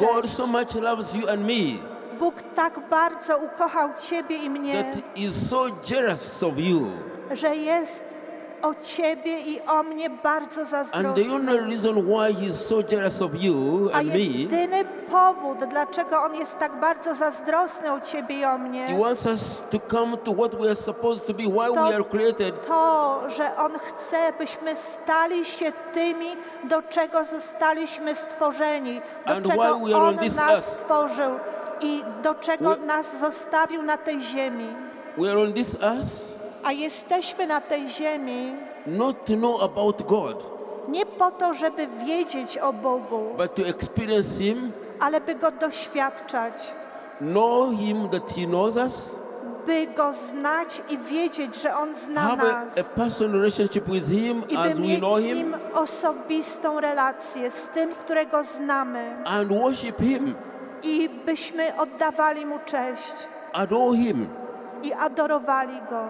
God so much loves you and me Bóg tak bardzo ukochał Ciebie i mnie, that is so jealous of you. że jest o Ciebie i o mnie bardzo zazdrosny. And the only reason why He is so jealous of you and me, A jedyny powód, dlaczego On jest tak bardzo zazdrosny o Ciebie i o He mnie, wants us to come to what we are supposed to be, why To- we are created. to, że On chce, byśmy stali się tymi, do czego zostaliśmy stworzeni, do And czego while we are on On nas earth, stworzył i do czego we- nas zostawił na tej ziemi. We are on this earth A jesteśmy na tej ziemi not to know about God, nie po to, żeby wiedzieć o Bogu, but to experience Him, ale by Go doświadczać, know Him that He knows us, by Go znać i wiedzieć, że On zna have nas. a personal relationship with Him I by as we mieć know z Him, Nim osobistą relację, z tym, którego znamy. and worship Him, I byśmy oddawali Mu cześć adore Him. i adorowali Go.